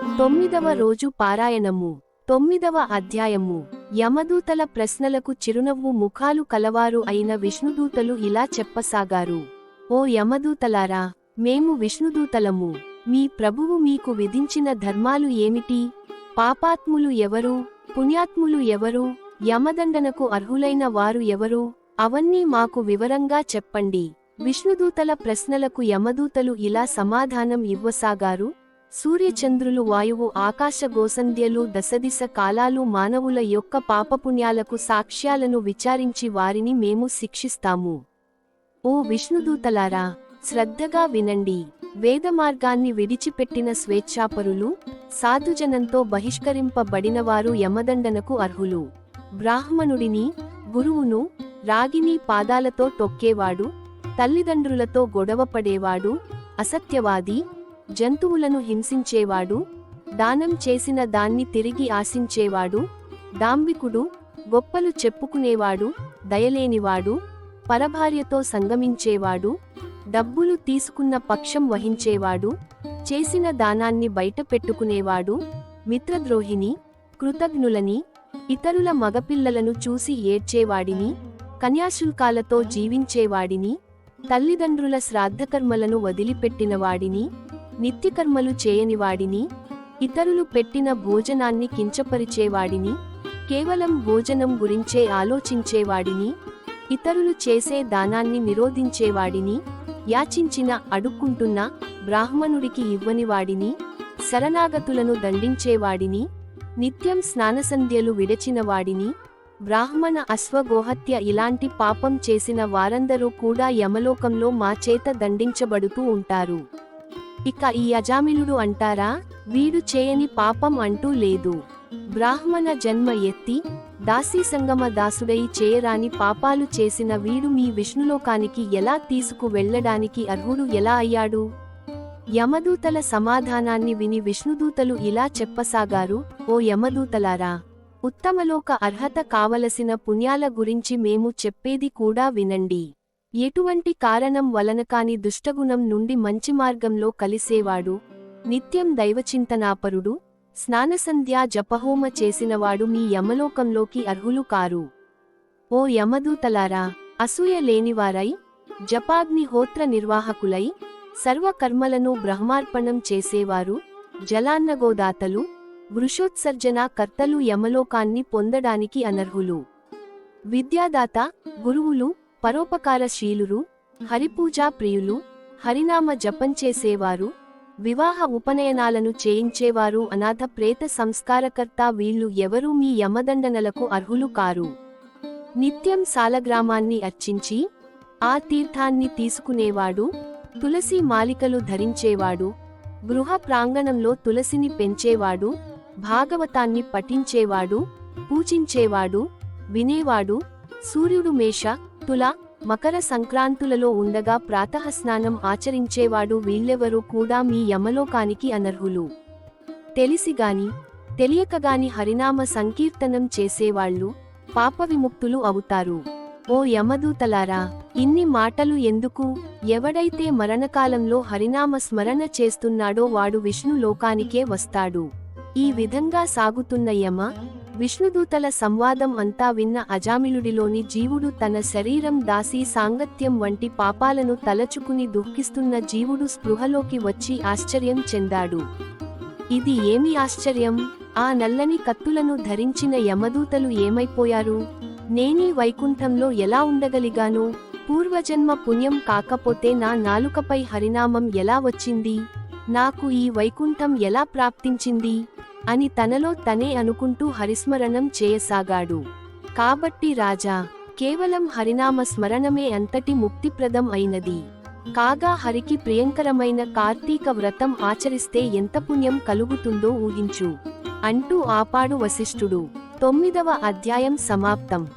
తొమ్మిదవ రోజు పారాయణము తొమ్మిదవ అధ్యాయము. యమదూతల ప్రశ్నలకు చిరునవ్వు ముఖాలు కలవారు అయిన విష్ణుదూతలు ఇలా చెప్పసాగారు. ఓ యమదూతలారా మేము విష్ణుదూతలము. మీ ప్రభువు మీకు విధించిన ధర్మాలు ఏమిటి? పాపాత్ములు ఎవరు? పుణ్యాత్ములు ఎవరు? యమదండనకు అర్హులైన వారు ఎవరు? అవన్నీ మాకు వివరంగా చెప్పండి. విష్ణుదూతల ప్రశ్నలకు యమదూతలు ఇలా సమాధానం ఇవ్వసాగారు. సూర్యచంద్రులు వాయువు ఆకాశ గోసంధ్యలు దశదిశ కాలాలు మానవుల యొక్క పాపపుణ్యాలకు సాక్ష్యాలను విచారించి వారిని మేము శిక్షిస్తాము. ఓ విష్ణుదూతలారా శ్రద్ధగా వినండి. వేదమార్గాన్ని విడిచిపెట్టిన స్వేచ్ఛాపరులు సాధుజనంతో బహిష్కరింపబడినవారు యమదండనకు అర్హులు. బ్రాహ్మణుడిని గురువును రాగిని పాదాలతో తొక్కేవాడు తల్లిదండ్రులతో గొడవపడేవాడు అసత్యవాది జంతువులను హింసించేవాడు దానం చేసిన దాన్ని తిరిగి ఆశించేవాడు దాంబికుడు గొప్పలు చెప్పుకునేవాడు దయలేనివాడు పరభార్యతో సంగమించేవాడు డబ్బులు తీసుకున్న పక్షం వహించేవాడు చేసిన దానాన్ని బయట పెట్టుకునేవాడు మిత్రద్రోహిని కృతజ్ఞులని ఇతరుల మగపిల్లలను చూసి ఏడ్చేవాడిని కన్యాశుల్కాలతో జీవించేవాడిని తల్లిదండ్రుల శ్రాద్ధకర్మలను వదిలిపెట్టినవాడిని నిత్యకర్మలు చేయనివాడిని ఇతరులు పెట్టిన భోజనాన్ని కించపరిచేవాడిని కేవలం భోజనం గురించే ఆలోచించేవాడిని ఇతరులు చేసే దానాన్ని నిరోధించేవాడిని యాచించిన అడుక్కుంటున్న బ్రాహ్మణుడికి ఇవ్వనివాడిని శరణాగతులను దండించేవాడిని నిత్యం స్నానసంధ్యలు విడచినవాడిని బ్రాహ్మణ అశ్వగోహత్య ఇలాంటి పాపం చేసిన వారందరూ కూడా యమలోకంలో మా చేత దండించబడుతూ ఉంటారు. ఇక ఈ అజామిలుడు అంటారా? వీడు చేయని పాపం అంటూ లేదు. బ్రాహ్మణ జన్మ ఎత్తి దాసీ సంగమ దాసుడై చేయరాని పాపాలు చేసిన వీడు మీ విష్ణులోకానికి ఎలా తీసుకు వెళ్ళడానికి అర్హుడు? ఎలా అయ్యాడు? యమదూతల సమాధానాన్ని విని విష్ణుదూతలు ఇలా చెప్పసాగారు ఓ యమదూతలారా! ఉత్తమలోక అర్హత కావలసిన పుణ్యాల గురించి మేము చెప్పేది కూడా వినండి. ఎటువంటి కారణం వలన కాని దుష్టగుణం నుండి మంచి మార్గంలో కలిసేవాడు? నిత్యం దైవచింతనాపరుడు స్నానసంధ్యా జపహోమ చేసినవాడు మీ యమలోకంలోకి అర్హులు కారు. ఓ యమదూతలారా అసూయ లేనివారై జపాగ్నిహోత్ర నిర్వాహకులై సర్వకర్మలను బ్రహ్మార్పణం చేసేవారు జలాన్నగోదాతలు వృషోత్సర్జన కర్తలు యమలోకాన్ని పొందడానికి అనర్హులు. విద్యాదాత గురువులు పరోపకారశీలురు హరిపూజా ప్రియులు హరినామ జపం చేసేవారు వివాహ ఉపనయనాలను చేయించేవారు అనాథ ప్రేత సంస్కారకర్త వీళ్ళు ఎవరూ మీ యమదండనలకు అర్హులు కారు. నిత్యం సాలగ్రామాన్ని అర్చించి ఆ తీర్థాన్ని తీసుకునేవాడు తులసి మాలికలు ధరించేవాడు గృహ ప్రాంగణంలో తులసిని పెంచేవాడు భాగవతాన్ని పఠించేవాడు పూజించేవాడు వినేవాడు సూర్యుడు మేష తుల మకర సంక్రాంతులలో ఉండగా ప్రాతఃస్నానం ఆచరించేవాడు వీళ్ళెవరూ కూడా మీ యమలోకానికి అనర్హులు. తెలిసిగాని తెలియకగాని హరినామ సంకీర్తనం చేసేవాళ్ళు పాప విముక్తులు అవుతారు. ఓ యమదూతలారా ఇన్ని మాటలు ఎందుకు? ఎవడైతే మరణకాలంలో హరినామ స్మరణ చేస్తున్నాడో వాడు విష్ణు లోకానికే వస్తాడు. ఈ విధంగా సాగుతున్న యమ విష్ణుదూతల సంవాదం అంతా విన్న అజామిలుడిలోని జీవుడు తన శరీరం దాసి సాంగత్యం వంటి పాపాలను తలచుకుని దుఃఖిస్తున్న జీవుడు స్పృహలోకి వచ్చి ఆశ్చర్యం చెందాడు. ఇది ఏమి ఆశ్చర్యం? ఆ నల్లని కత్తులను ధరించిన యమదూతలు ఏమైపోయారు? నేనీ వైకుంఠంలో ఎలా ఉండగలిగాను? పూర్వజన్మ పుణ్యం కాకపోతే నా నాలుకపై హరినామం ఎలా వచ్చింది? నాకు ఈ వైకుంఠం ఎలా ప్రాప్తించింది? అని తనలో తనే అనుకుంటూ హరిస్మరణం చేయసాగాడు. కాబట్టి రాజా కేవలం హరినామ స్మరణమే అంతటి ముక్తిప్రదం అయినది. కాగా హరికి ప్రియంకరమైన కార్తీక వ్రతం ఆచరిస్తే ఎంత పుణ్యం కలుగుతుందో ఊహించు. అంటూ ఆపాడు వశిష్ఠుడు. తొమ్మిదవ అధ్యాయం సమాప్తం.